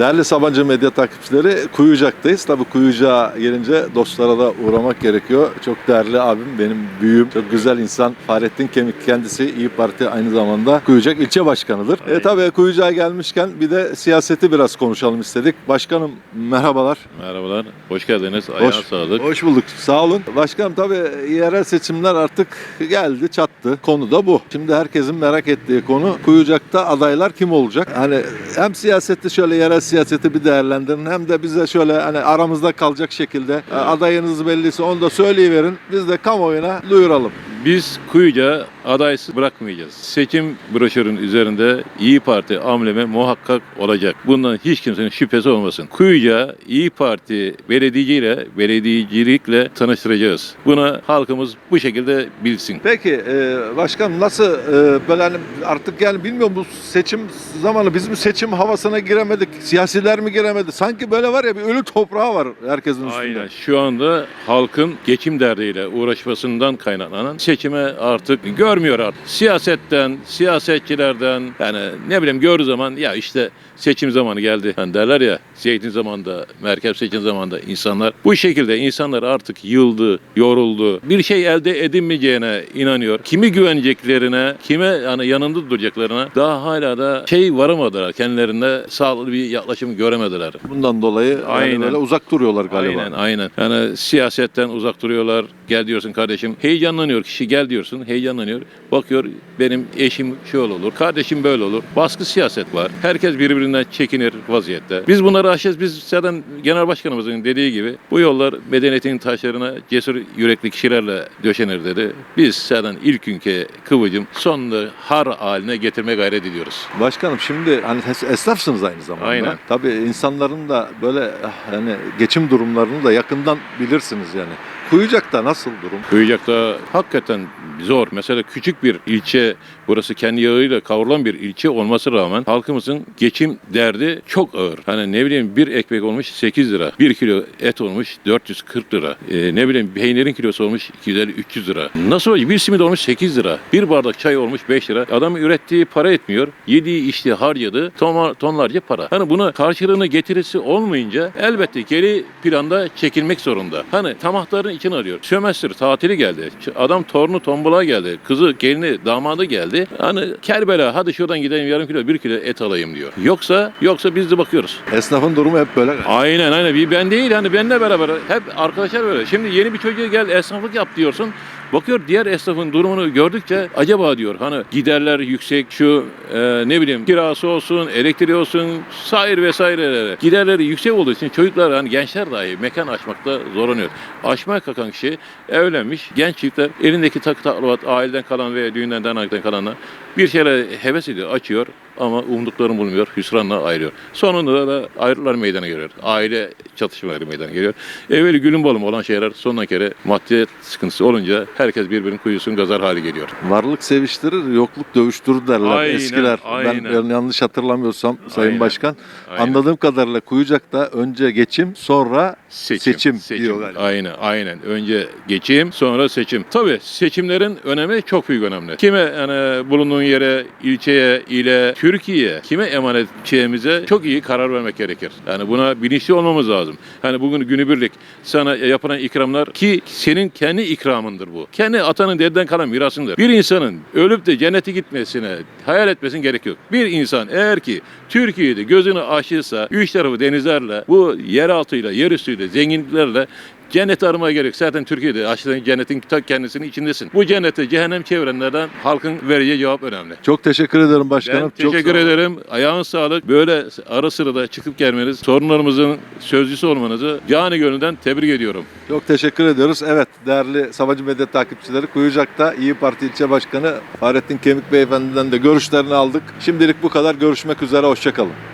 Değerli Sabancı Medya takipçileri Kuyucak'tayız. Tabii Kuyucak'a gelince dostlara da uğramak gerekiyor. Çok değerli abim, benim büyüğüm, çok güzel insan. Fahrettin Kemik kendisi İyi Parti aynı zamanda Kuyucak ilçe başkanıdır. E tabii Kuyucak'a gelmişken bir de siyaseti biraz konuşalım istedik. Başkanım merhabalar. Merhabalar, hoş geldiniz. Ayağa sağlık. Hoş bulduk. Sağ olun. Başkanım tabii yerel seçimler artık geldi, çattı. Konu da bu. Şimdi herkesin merak ettiği konu Kuyucak'ta adaylar kim olacak? Hani hem siyaseti şöyle yerel siyaseti bir değerlendirin hem de bize şöyle hani aramızda kalacak şekilde e, adayınız belliyse onu da söyleyiverin. Biz de kamuoyuna duyuralım. Biz Kuyuca adaysız bırakmayacağız. Seçim broşürün üzerinde İyi Parti amblemi muhakkak olacak. Bundan hiç kimsenin şüphesi olmasın. Kuyuca İyi Parti belediyeciyle, belediyecilikle tanıştıracağız. Buna halkımız bu şekilde bilsin. Peki e, başkanım nasıl e, böyle hani artık yani bilmiyorum bu seçim zamanı biz mi seçim havasına giremedik? Siyasiler mi giremedi? Sanki böyle var ya bir ölü toprağı var herkesin üstünde. Aynen. Şu anda halkın geçim derdiyle uğraşmasından kaynaklanan seçime artık görmüyor artık. Siyasetten, siyasetçilerden yani ne bileyim gördüğü zaman ya işte seçim zamanı geldi. Hani derler ya zeytin zamanında, merkez seçim zamanında insanlar bu şekilde insanlar artık yıldı, yoruldu. Bir şey elde edinmeyeceğine inanıyor. Kimi güveneceklerine, kime yani yanında duracaklarına daha hala da şey varamadılar. Kendilerine sağlıklı bir yaklaşım göremediler. Bundan dolayı yani Aynen. böyle uzak duruyorlar galiba. Aynen aynen. Yani siyasetten uzak duruyorlar. Gel diyorsun kardeşim. Heyecanlanıyor kişi gel diyorsun. Heyecanlanıyor. Bakıyor benim eşim şöyle olur. Kardeşim böyle olur. Baskı siyaset var. Herkes birbirinden çekinir vaziyette. Biz bunları aşacağız. Biz zaten genel başkanımızın dediği gibi bu yollar medeniyetin taşlarına cesur yürekli kişilerle döşenir dedi. Biz zaten ilk günkü kıvıcım sonunda har haline getirme gayret ediyoruz. Başkanım şimdi hani es- esnafsınız aynı zamanda. Aynen. Tabii insanların da böyle ah, yani geçim durumlarını da yakından bilirsiniz yani. Kuyucak'ta nasıl durum? Kuyucak'ta hakikaten zor. Mesela küçük bir ilçe, burası kendi yağıyla kavrulan bir ilçe olması rağmen halkımızın geçim derdi çok ağır. Hani ne bileyim bir ekmek olmuş 8 lira, bir kilo et olmuş 440 lira, Ee, ne bileyim peynirin kilosu olmuş 250-300 lira. Nasıl olacak? Bir simit olmuş 8 lira, bir bardak çay olmuş 5 lira. Adam ürettiği para etmiyor, yediği içtiği harcadığı tonla- tonlarca para. Hani buna karşılığını getirisi olmayınca elbette geri planda çekilmek zorunda. Hani tamahların için arıyor. Sömestr tatili geldi. Adam torunu tombala geldi. Kızı gelini damadı geldi. Hani Kerbela hadi şuradan gidelim yarım kilo bir kilo et alayım diyor. Yoksa yoksa biz de bakıyoruz. Esnafın durumu hep böyle. Aynen aynen. Bir ben değil hani benle beraber hep arkadaşlar böyle. Şimdi yeni bir çocuğa gel esnaflık yap diyorsun. Bakıyor diğer esnafın durumunu gördükçe acaba diyor hani giderler yüksek şu e, ne bileyim kirası olsun, elektriği olsun, sair vesaire giderleri yüksek olduğu için çocuklar hani gençler dahi mekan açmakta zorlanıyor. Açmaya kalkan kişi evlenmiş genç çiftler elindeki takı taklivat aileden kalan veya düğünden dernekten kalanla bir şeyler heves ediyor, açıyor ama umduklarını bulmuyor, hüsranla ayrılıyor. Sonunda da ayrılar meydana geliyor. Aile çatışmaları meydana geliyor. Evveli gülüm balım olan şeyler sonuna kere maddiyet sıkıntısı olunca herkes birbirinin kuyusunu gazar hali geliyor. Varlık seviştirir, yokluk dövüştürür derler Aynen, eskiler. aynen. Ben yanlış hatırlamıyorsam Sayın Aynen, Başkan. aynen. Anladığım kadarıyla Kuyucak'ta önce geçim, sonra Seçim, Seçim diyor galiba. Aynen, aynen. Önce geçim, sonra seçim. Tabii seçimlerin önemi çok büyük önemli. Kime yani bulunduğun yere, ilçeye, ile, Türkiye, kime emanet edeceğimize çok iyi karar vermek gerekir. Yani buna bilinçli olmamız lazım. Hani bugün günübirlik sana yapılan ikramlar ki senin kendi ikramındır bu. Kendi atanın dededen kalan mirasındır. Bir insanın ölüp de cennete gitmesine hayal etmesin gerek yok. Bir insan eğer ki Türkiye'de gözünü açırsa üç tarafı denizlerle bu yeraltıyla, yerüstüyle, zenginliklerle Cennet aramaya gerek. Zaten Türkiye'de açtığın cennetin ta kendisinin içindesin. Bu cennete cehennem çevrenlerden halkın vereceği cevap önemli. çok teşekkür ederim başkanım. Ben Çok teşekkür sağ olun. ederim. Ayağın sağlık. Böyle ara sırada çıkıp gelmeniz, sorunlarımızın sözcüsü olmanızı canı gönülden tebrik ediyorum. Çok teşekkür ediyoruz. Evet değerli Sabancı Medya takipçileri Kuyucak'ta İyi Parti ilçe başkanı Fahrettin Kemik Beyefendi'den de görüşlerini aldık. Şimdilik bu kadar. Görüşmek üzere. Hoşçakalın.